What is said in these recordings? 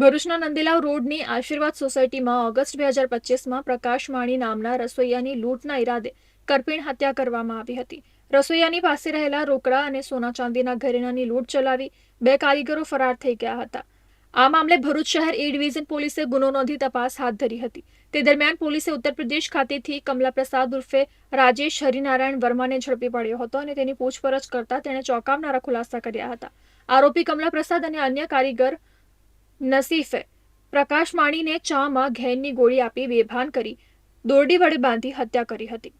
ભરૂચના નંદીલાવ રોડની આશીર્વાદ સોસાયટીમાં ઓગસ્ટ બે હજાર પચીસમાં પ્રકાશ માણી નામના રસોઈયાની લૂંટના ઈરાદે કરપીણ હત્યા કરવામાં આવી હતી. રસોઈયાની પાસે રહેલા રોકડા અને સોના ચાંદીના ઘરેણાની લૂંટ ચલાવી બે કારીગરો ફરાર થઈ ગયા હતા. આ મામલે ભરૂચ શહેર એ ડિવિઝન પોલીસે ગુનો નોંધી તપાસ હાથ ધરી હતી. તે દરમિયાન પોલીસે ઉત્તર પ્રદેશ ખાતેથી કમલા પ્રસાદ ઉર્ફે રાજેશ હરિનારાયણ વર્માને ઝડપી પડ્યો હતો અને તેની પૂછપરછ કરતા તેણે ચોંકાવનારા ખુલાસા કર્યા હતા. આરોપી કમલા પ્રસાદ અને અન્ય કારીગર નસીફે. પ્રકાશ માણીને ચામાં ઘેનની ગોળી આપી બેભાન કરી, દોરડી વડે બાંધી હત્યા કરી હતી.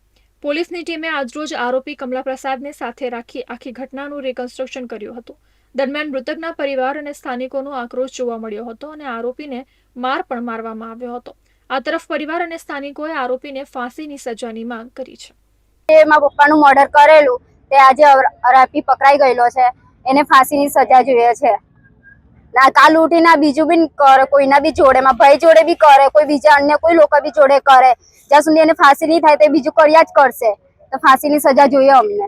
પોલીસની ટીમે આજરોજ આરોપી કમલા સાથે રાખી આખી ઘટનાનું રિકન્સ્ટ્રક્શન કર્યું હતું. દરમિયાન મૃતકના પરિવાર અને સ્થાનિકોનો આક્રોશ જોવા મળ્યો હતો અને આરોપીને માર પણ મારવામાં આવ્યો હતો. આ તરફ પરિવાર અને સ્થાનિકોએ આરોપીને ફાંસીની સજાની માંગ કરી છે. એમાં પપ્પાનું મર્ડર કરેલું, તે આજે આરોપી પકડાઈ ગયેલો છે. એને ફાંસીની સજા જોઈએ છે. ના કાલ ઉઠીને આ બીજું બી કરે કોઈના બી જોડે મારા ભાઈ જોડે બી કરે કોઈ બીજા અન્ય કોઈ લોકો બી જોડે કરે જ્યાં સુધી એને ફાંસી નહીં થાય તે બીજું કર્યા જ કરશે તો ફાંસીની સજા જોઈએ અમને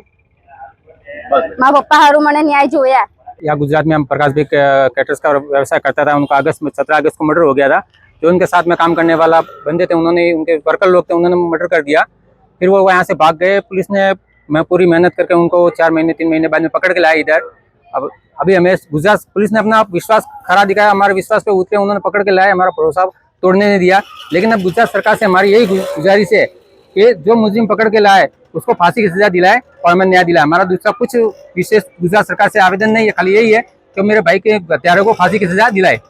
મારા પપ્પા હારું મને ન્યાય જોયા यहाँ गुजरात में हम प्रकाश भाई कैटर्स का व्यवसाय करता था उनका अगस्त में सत्रह अगस्त को मर्डर हो गया था जो उनके साथ में काम करने वाला बंदे थे उन्होंने उनके वर्कर लोग थे उन्होंने मर्डर कर दिया फिर वो यहाँ से भाग गए पुलिस ने मैं पूरी मेहनत करके उनको चार महीने तीन महीने बाद में पकड़ के लाया इधर अब, अभी हमें गुजरात पुलिस ने अपना विश्वास खरा दिखाया, हमारे विश्वास पे उतरे, उन्होंने पकड़ के लाया, हमारा भरोसा तोड़ने नहीं दिया। लेकिन अब गुजरात सरकार से हमारी यही गुजारिश है कि जो मुजरिम पकड़ के लाए, उसको फांसी की सजा दिलाए और हमें न्याय दिलाए। हमारा दूसरा कुछ विशेष गुजरात सरकार से आवेदन नहीं है, खाली यही है कि मेरे भाई के हत्यारों को फांसी की सजा दिलाए।